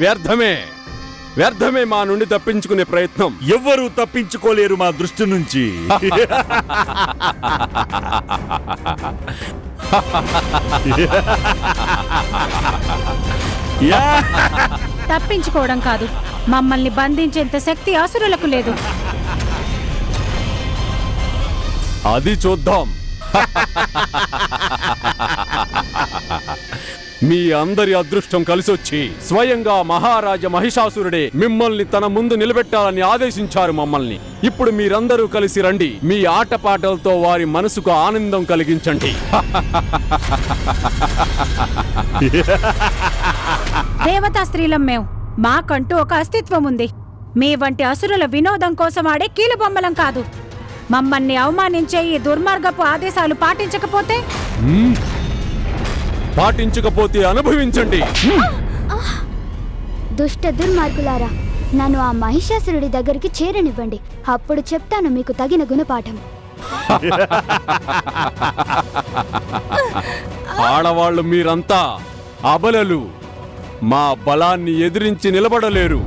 వ్యర్థమే. వ్యర్థమే మా నుండి తప్పించుకునే ప్రయత్నం. ఎవ్వరూ తప్పించుకోలేరు మా దృష్టి నుంచి! తప్పించుకోవడం కాదు. మమ్మల్ని బంధించేంత శక్తి అసురులకు లేదు. అది చూద్దాం. మీ అందరి అదృష్టం కలిసొచ్చి స్వయంగా మహారాజ మహిషాసురుడే మిమ్మల్ని తన ముందు నిలబెట్టాలని ఆదేశించారు మమ్మల్ని. ఇప్పుడు మీరందరూ కలిసి రండి. మీ ఆటపాటలతో వారి మనసుకు ఆనందం కలిగించండి. దేవతా స్త్రీలం మేము మాకంటూ ఒక అస్తిత్వం ఉంది మీ వంటి అసురుల వినోదం కోసం ఆడే కీలుబొమ్మలం కాదు. మమ్మల్ని అవమానించే ఈ దుర్మార్గపు ఆదేశాలు పాటించకపోతే? పాటించకపోతే అనుభవించండి. దుష్ట దుర్మార్గులారా నన్ను ఆ మహిషాసురుడి దగ్గరికి చేరనివ్వండి. అప్పుడు చెప్తాను మీకు తగిన గుణపాఠం. ఆడవాళ్ళు మీరంతా అబలలు. మా బలాన్ని ఎదిరించి నిలబడలేరు.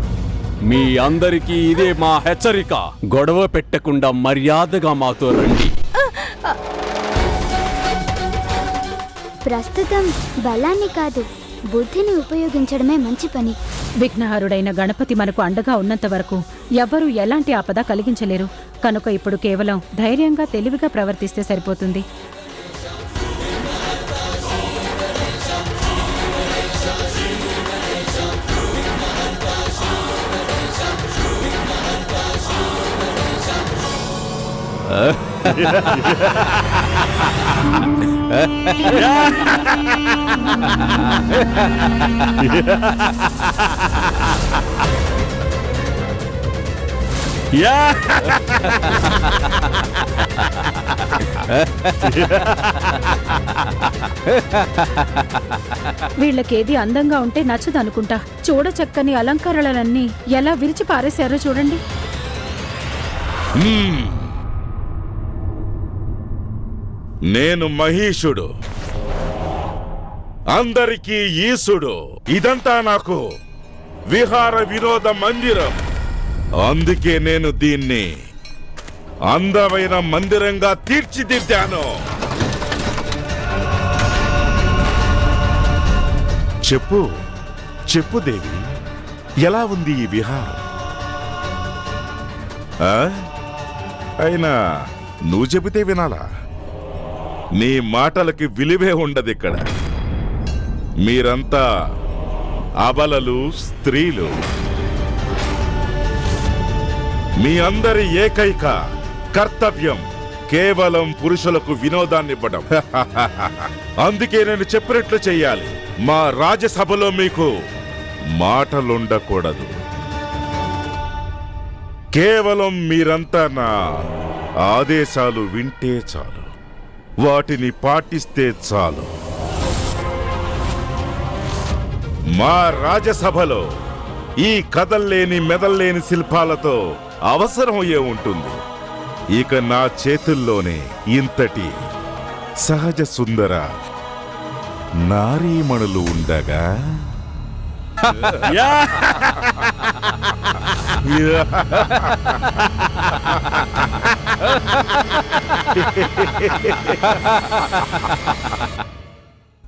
మీ అందరికీ ఇదే మా హెచ్చరిక. గొడవ పెట్టకుండా మర్యాదగా మాతో రండి. ప్రస్తుతం బలాన్ని కాదు బుద్ధిని ఉపయోగించడమే మంచి పని విఘ్నహరుడైన గణపతి మనకు అండగా ఉన్నంత వరకు ఎవ్వరూ ఎలాంటి ఆపద కలిగించలేరు కనుక ఇప్పుడు కేవలం ధైర్యంగా తెలివిగా ప్రవర్తిస్తే సరిపోతుంది! వీళ్ళకేది అందంగా ఉంటే నచ్చదనుకుంటా. అనుకుంటా చూడచక్కని అలంకరణలన్నీ ఎలా విరిచి పారేశారో చూడండి. నేను మహీషుడు. అందరికీ ఈసుడు. ఇదంతా నాకు విహార వినోద మందిరం. అందుకే నేను దీన్ని అందమైన మందిరంగా తీర్చిదిద్దాను. చెప్పు చెప్పు దేవి ఎలా ఉంది ఈ విహారం? ఆ? అయినా నువ్వు చెబితే వినాలా? నీ మాటలకి విలువే ఉండదు ఇక్కడ. మీరంతా అబలలు స్త్రీలు. మీ అందరి ఏకైక కర్తవ్యం కేవలం పురుషులకు వినోదాన్ని ఇవ్వడం అందుకే నేను చెప్పినట్లు చెయ్యాలి. మా రాజ్యసభలో మీకు మాటలుండకూడదు. కేవలం మీరంతా నా ఆదేశాలు వింటే చాలు. వాటిని పాటిస్తే చాలు. మా రాజసభలో ఈ కథల్లేని మెదల్లేని శిల్పాలతో అవసరం ఏముంటుంది ఇక నా చేతుల్లోనే ఇంతటి సహజ సుందర నారీమణులు ఉండగా?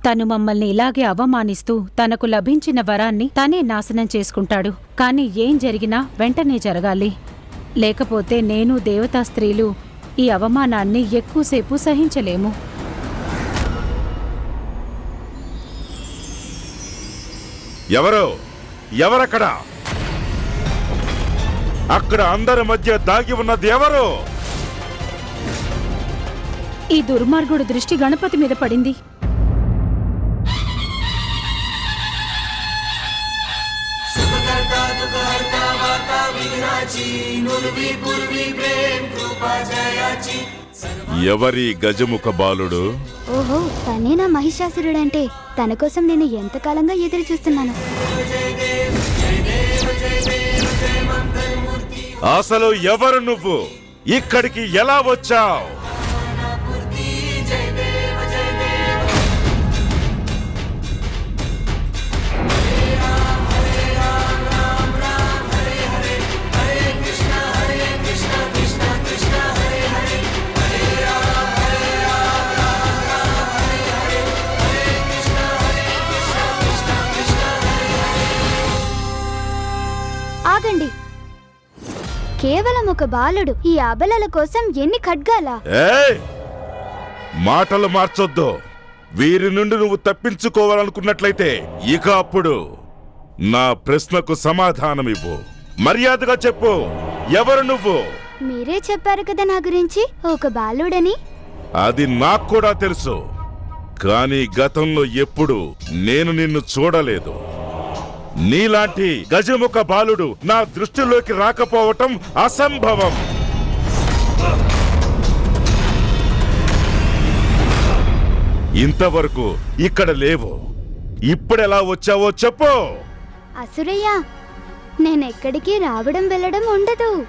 తను మమ్మల్ని ఇలాగే అవమానిస్తూ తనకు లభించిన వరాన్ని తనే నాశనం చేసుకుంటాడు. కానీ ఏం జరిగినా వెంటనే జరగాలి. లేకపోతే నేను దేవతా స్త్రీలు ఈ అవమానాన్ని ఎక్కువసేపు సహించలేము. ఎవరో? ఎవరక్కడ? అక్కడ అందరి మధ్య దాగి ఉన్నది ఎవరు? ఈ దుర్మార్గుడు దృష్టి గణపతి మీద పడింది. ఎవరి గజముఖ బాలుడు? ఓహో తనేనా మహిషాసురుడంటే తన కోసం నేను ఎంతకాలంగా ఎదురు చూస్తున్నాను. అసలు ఎవరు నువ్వు? ఇక్కడికి ఎలా వచ్చావు? కేవలం ఒక బాలుడు ఈ అబలల కోసం ఎన్ని ఖడ్గాలా? ఏయ్! మాటలు మార్చొద్దు. వీరి నుండి నువ్వు తప్పించుకోవాలనుకున్నట్లయితే ఇక అప్పుడు నా ప్రశ్నకు సమాధానం ఇవ్వు మర్యాదగా చెప్పు. ఎవరు నువ్వు? మీరే చెప్పారు కదా నా గురించి? ఒక బాలుడని? అది నాకు కూడా తెలుసు. కానీ గతంలో ఎప్పుడు నేను నిన్ను చూడలేదు. నీలాంటి గజముఖ బాలుడు నా దృష్టిలోకి రాకపోవటం అసంభవం. ఇంతవరకు ఇక్కడ లేవు. ఇప్పుడెలా వచ్చావో చెప్పు. అసురయ్య నేనెక్కడికి రావడం వెళ్ళడం ఉండదు.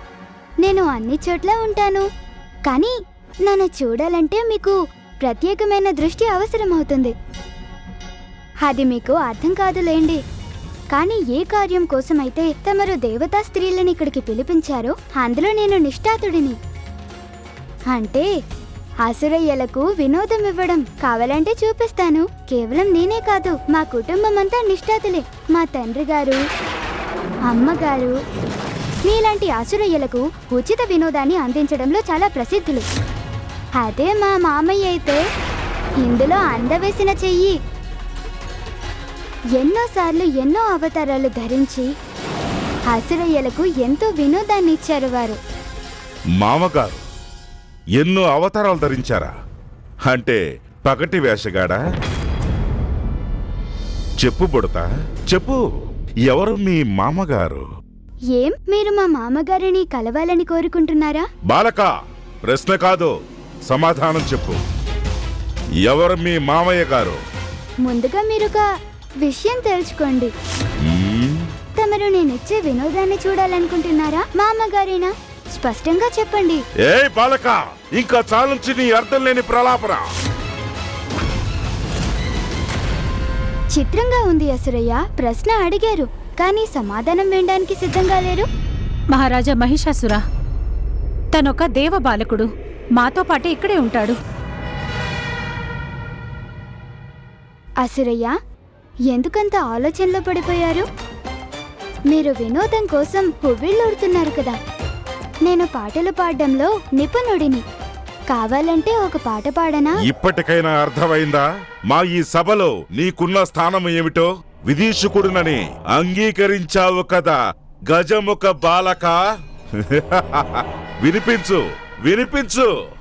నేను అన్ని చోట్ల ఉంటాను. కానీ నన్ను చూడాలంటే మీకు ప్రత్యేకమైన దృష్టి అవసరమవుతుంది. అది మీకు అర్థం కాదులేండి. కానీ ఏ కార్యం కోసమైతే తమరు దేవతా స్త్రీలను ఇక్కడికి పిలిపించారో అందులో నేను నిష్ఠాతుడిని. అంటే అసురయ్యలకు వినోదం ఇవ్వడం కావాలంటే చూపిస్తాను. కేవలం నేనే కాదు మా కుటుంబం అంతా నిష్ఠాతులే. మా తండ్రి గారు అమ్మగారు మీలాంటి అసురయ్యలకు ఉచిత వినోదాన్ని అందించడంలో చాలా ప్రసిద్ధులు. అదే మా మామయ్య అయితే ఇందులో అందవేసిన చెయ్యి. ఎన్నోసార్లు ఎన్నో అవతారాలు ధరించి అసురయ్యలకు ఎంతో వినోదాన్ని ఇచ్చారు వారు. మామగారు ఎన్నో అవతారాలు ధరించారా? అంటే పగటి వేషగాడా? చెప్పు బుడతా చెప్పు ఎవరు మీ మామగారు? ఏం మీరు మా మామగారిని కలవాలని కోరుకుంటున్నారా? బాలక ప్రశ్న కాదు సమాధానం చెప్పు. ఎవరు మీ మామయ్య గారు? ముందుగా మీరొక విషయం తెలుసుకోండి. తమరు నేనిచ్చే వినోదాన్ని చూడాలనుకుంటున్నారా మా అమ్మగారేనా స్పష్టంగా చెప్పండి. ఏయ్ బాలక! ఇంకా చాలుంచి నీ అర్థం లేని ప్రలాపన. చిత్రంగా ఉంది అసురయ్య ప్రశ్న అడిగారు కానీ సమాధానం వినడానికి సిద్ధంగా లేరు. మహారాజా మహిషాసుర తనొక దేవ బాలకుడు మాతో పాటే ఇక్కడే ఉంటాడు. అసురయ్య ఎందుకంత ఆలోచనలో పడిపోయారు? మీరు వినోదం కోసం హువ్విళ్ళూడుతున్నారు కదా. నేను పాటలు పాడడంలో నిపుణుడిని. కావాలంటే ఒక పాట పాడనా? ఇప్పటికైనా అర్థమైందా? మా ఈ సభలో నీకున్న స్థానం ఏమిటో? విదీషకుడునని అంగీకరించావు కదా. గజముఖ బాలక. వినిపించు వినిపించు.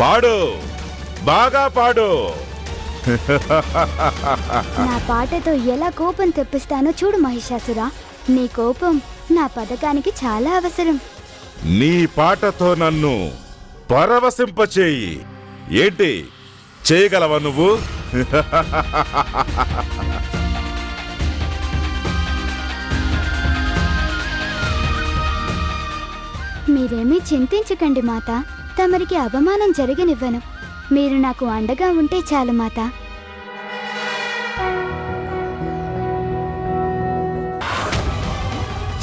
పాడు. బాగా పాడు. నా పాటతో ఎలా కోపం తెప్పిస్తానో చూడు మహిషాసురా. నీ కోపం నా పథకానికి చాలా అవసరం. నీ పాటతో నన్ను పరవశింపచేయి. ఏంటి? చేయగలవా నువ్వు? మీరేమీ చింతించకండి మాత. తమరికి అవమానం జరగనివ్వను. మీరు నాకు అండగా ఉంటే చాలు మాత.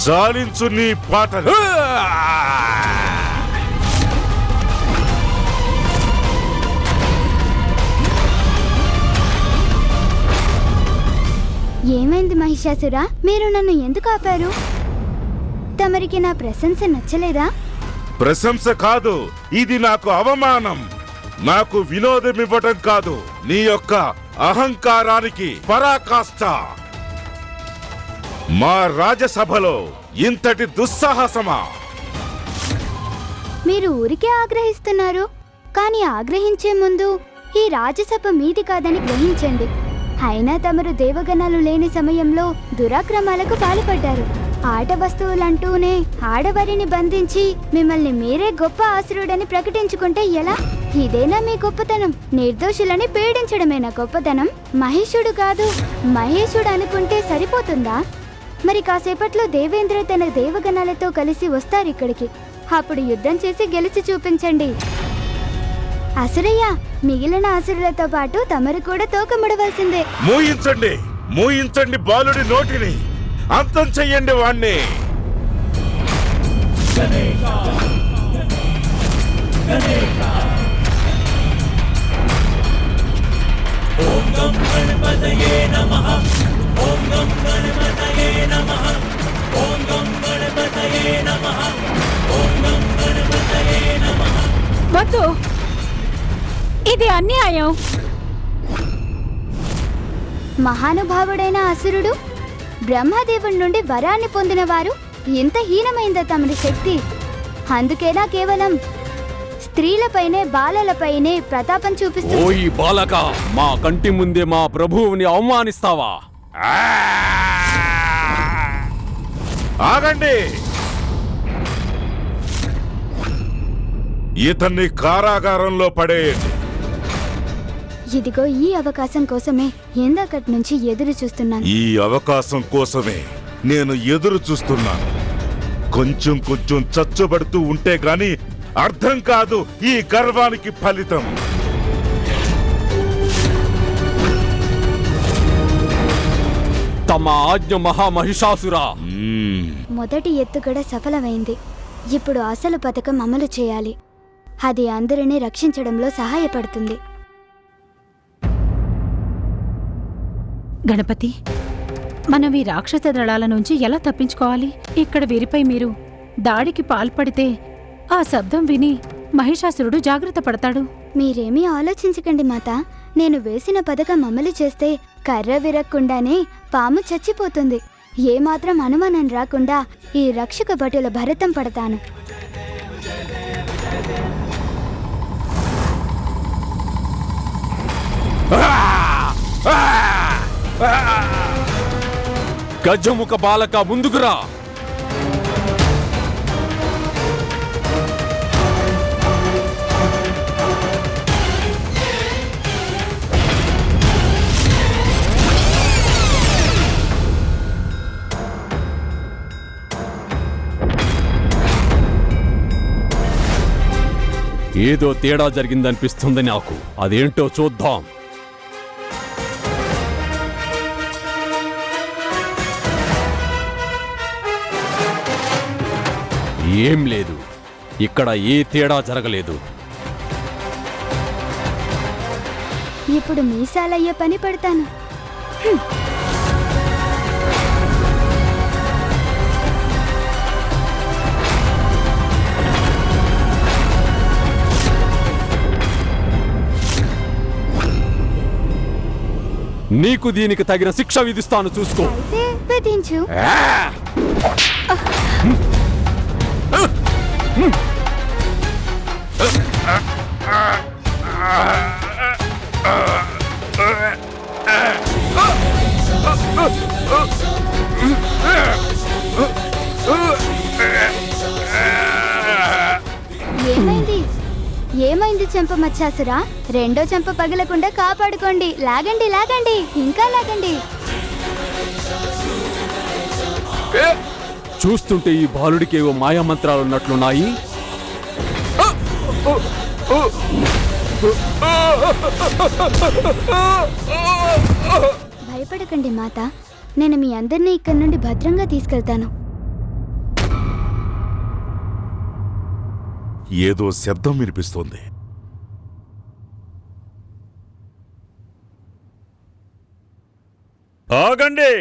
చాలించు నీ పాటలు ఏమైంది మహిషాసురా? మీరు నన్ను ఎందుకు ఆపారు? తమరికి నా ప్రశంస నచ్చలేదా? ప్రశంస కాదు. ఇది నాకు అవమానం. నాకు వినోదం ఇవ్వటం కాదు. నీ యొక్క అహంకారానికి పరాకాష్ట. మా రాజసభలో ఇంతటి దుస్సాహసమా? మీరు ఊరికే ఆగ్రహిస్తున్నారు. కానీ ఆగ్రహించే ముందు ఈ రాజసభ మీది కాదని గ్రహించండి. అయినా తమరు దేవగణాలు లేని సమయంలో దురాక్రమాలకు పాల్పడ్డారు. ఆట వస్తువులంటూనే ఆడవారిని బంధించి మిమ్మల్ని మీరే గొప్ప ఆసురుడని ప్రకటించుకుంటే ఎలా? ఇదేనా మీ గొప్పతనం? నిర్దోషులని పీడించడమేనా గొప్పతనం? మహేషుడు కాదు. మహేషుడు అనుకుంటే సరిపోతుందా? మరి కాసేపట్లో దేవేంద్ర తన దేవగణాలతో కలిసి వస్తారు ఇక్కడికి. అప్పుడు యుద్ధం చేసి గెలిచి చూపించండి. అసురయ్య మిగిలిన అసురులతో పాటు తమరు కూడా తోకముడవలసిందే. మూయించండి. మూయించండి బాలుడి నోటిని. అంతం చెయ్యండి వాణ్ణి. వద్దు. ఇది అన్యాయం. మహానుభావుడైన అసురుడు బ్రహ్మదేవుడి నుండి వరాన్ని పొందినవారు ఎంత హీనమైందా తమరి శక్తి. అందుకేనా కేవలం స్త్రీలపైనే బాలలపైనే ప్రతాపం చూపిస్తూ ఓయి బాలక మా కంటి ముందే మా ప్రభువుని అవమానిస్తావా? ఆగండి. ఇతన్ని కారాగారంలో పడేయండి. ఇదిగో ఈ అవకాశం కోసమే ఎందాకటి నుంచి ఎదురు చూస్తున్నాను. ఈ అవకాశం కోసమే నేను ఎదురు చూస్తున్నాను. కొంచెం కొంచెం చచ్చుబడుతూ ఉంటే గాని అర్థం కాదు ఈ గర్వానికి ఫలితం. తమ ఆజ్ఞ మహామహిషాసురా. మొదటి ఎత్తుగడ సఫలమైంది. ఇప్పుడు అసలు పథకం అమలు చేయాలి. అది అందరినీ రక్షించడంలో సహాయపడుతుంది. గణపతి మనం ఈ రాక్షస దళాల నుంచి ఎలా తప్పించుకోవాలి? ఇక్కడ వీరిపై మీరు దాడికి పాల్పడితే ఆ శబ్దం విని మహిషాసురుడు జాగ్రత్త పడతాడు. మీరేమీ ఆలోచించకండి మాత. నేను వేసిన పథకం అమలు చేస్తే కర్ర విరక్కుండానే పాము చచ్చిపోతుంది. ఏమాత్రం అనుమానం రాకుండా ఈ రక్షక భటుల భరతం పడతాను. గజముఖ బాలక ముందుకురా ఏదో తేడా జరిగిందనిపిస్తుంది నాకు. అదేంటో చూద్దాం. ఏం లేదు. ఇక్కడ ఏ తేడా జరగలేదు. ఇప్పుడు మీసాలయ్యే పని పడతాను. నీకు దీనికి తగిన శిక్ష విధిస్తాను చూసుకో. విధించు ఏమైంది? ఏమైంది చెంప మచ్చాసురా రెండో చెంప పగలకుండా కాపాడుకోండి. లాగండి లాగండి. ఇంకా లాగండి. చూస్తుంటే ఈ బాలుడికి ఏవో మాయామంత్రాలు ఉన్నట్లున్నాయి. భయపడకండి మాత. నేను మీ అందరినీ ఇక్కడి నుండి భద్రంగా తీసుకెళ్తాను. ఏదో శబ్దం వినిపిస్తోంది. ఆగండి!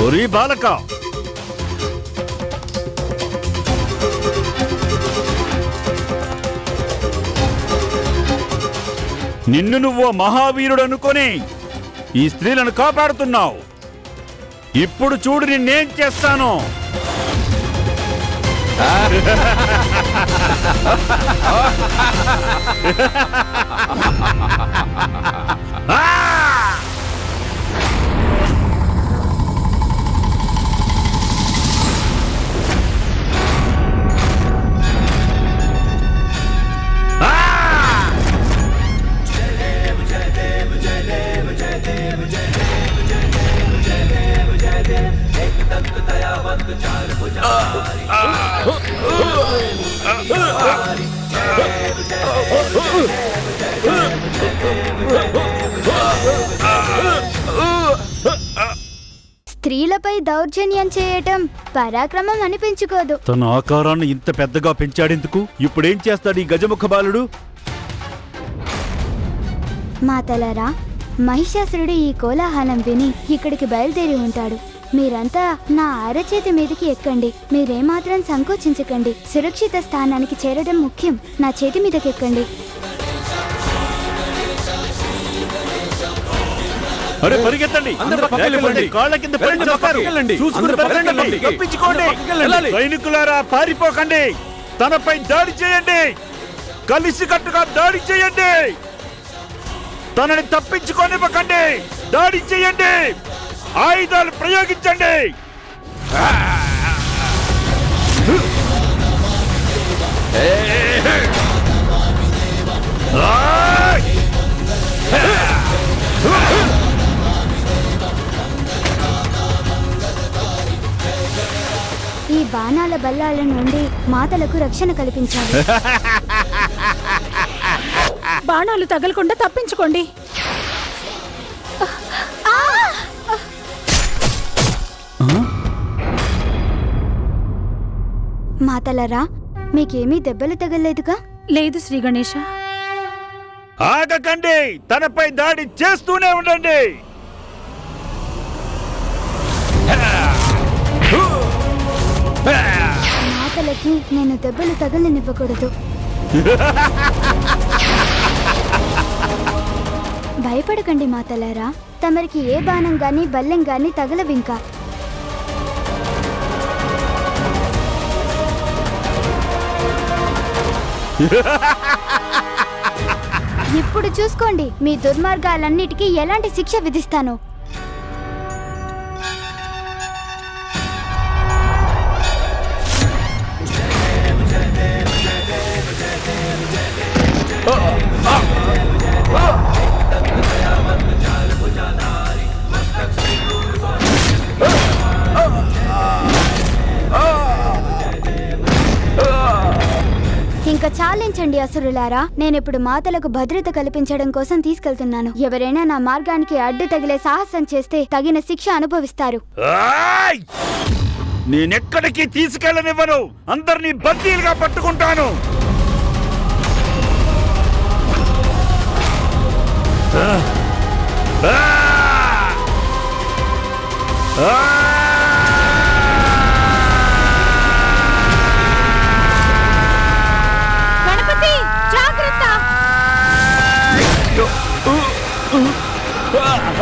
ఓరి బాలక. నిన్ను నువ్వు మహావీరుడు అనుకొని ఈ స్త్రీలను కాపాడుతున్నావు ఇప్పుడు చూడు నిన్నేం చేస్తాను ఆ! స్త్రీలపై దౌర్జన్యం చేయటం పరాక్రమం అనిపించుకోదు. తన ఆకారాన్ని ఇంత పెద్దగా పెంచాడెందుకు? ఇప్పుడేం చేస్తాడు ఈ గజముఖ బాలుడు? మాతలారా మహిషాసురుడు ఈ కోలాహలం విని ఇక్కడికి బయలుదేరి ఉంటాడు. మీరంతా నా అరచేతి మీదకి ఎక్కండి. మీరేమాత్రం సంకోచించకండి. సురక్షిత స్థానానికి చేరడం ముఖ్యం. నా చేతి మీదకి ఎక్కండి. అరే పరిగెత్తండి. కాళ్ళ కింద. చూసుకుని. సైనికులారా పారిపోకండి. తనపై దాడి చేయండి. కలిసి కట్టుగా దాడి చేయండి. తనని తప్పించుకోనివ్వకండి. దాడి చేయండి. ఆయుధాలు ప్రయోగించండి! ఈ బాణాల బల్లాల నుండి మాతలకు రక్షణ కల్పించాలి. బాణాలు తగలకుండా తప్పించుకోండి. మాతలరా మీకేమీ దెబ్బలు తగలేదుగా లేదు శ్రీ గణేష ఆగకండి తనపై దాడి చేస్తూనే ఉండండి. మాతలకి నేను దెబ్బలు తగలనివ్వకూడదు. భయపడకండి మాతలారా తమరికి ఏ బాణం గాని బల్లెం గాని తగలవింకా. ఇప్పుడు చూసుకోండి మీ దుర్మార్గాలన్నిటికీ ఎలాంటి శిక్ష విధిస్తాను. ఇంకా చాలించండి అసురులారా. నేనిప్పుడు మాతలకు భద్రత కల్పించడం కోసం తీసుకెళ్తున్నాను. ఎవరైనా నా మార్గానికి అడ్డు తగిలే సాహసం చేస్తే తగిన శిక్ష అనుభవిస్తారు. నేనెక్కడికి తీసుకెళ్ళనివ్వను. అందరినీ బద్దీలుగా పట్టుకుంటాను. ఆ!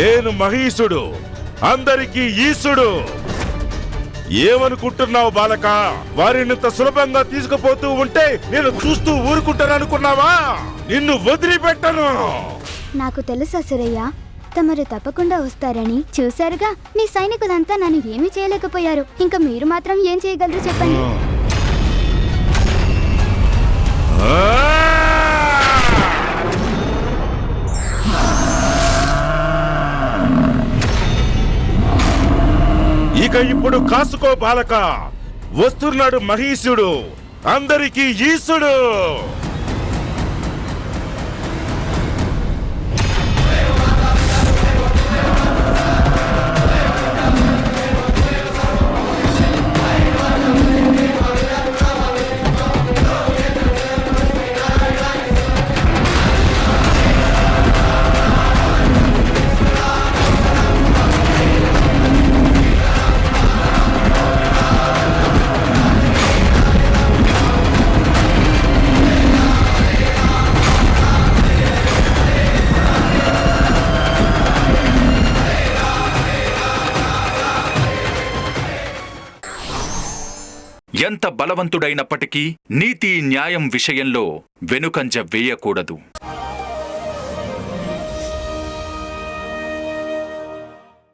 నేను మహీషుడు. అందరికీ ఈశుడు ఏమనుకుంటున్నావు బాలక? వారినంత సులభంగా తీసుకుపోతూ ఉంటే నేను చూస్తూ ఊరుకుంటాననుకున్నావా? నిన్ను వదిలిపెట్టను. నాకు తెలుసా సురయ్య తమరు తప్పకుండా వస్తారని. చూశారుగా మీ సైనికులంతా నన్ను ఏమీ చేయలేకపోయారు. ఇంకా మీరు మాత్రం ఏం చేయగలరు చెప్పండి. ఇక ఇప్పుడు కాసుకో బాలక. వస్తున్నాడు మహీషుడు అందరికీ ఈశుడు. బలవంతుడైనప్పటికీ నీతి న్యాయం విషయంలో వెనుకంజ వేయకూడదు.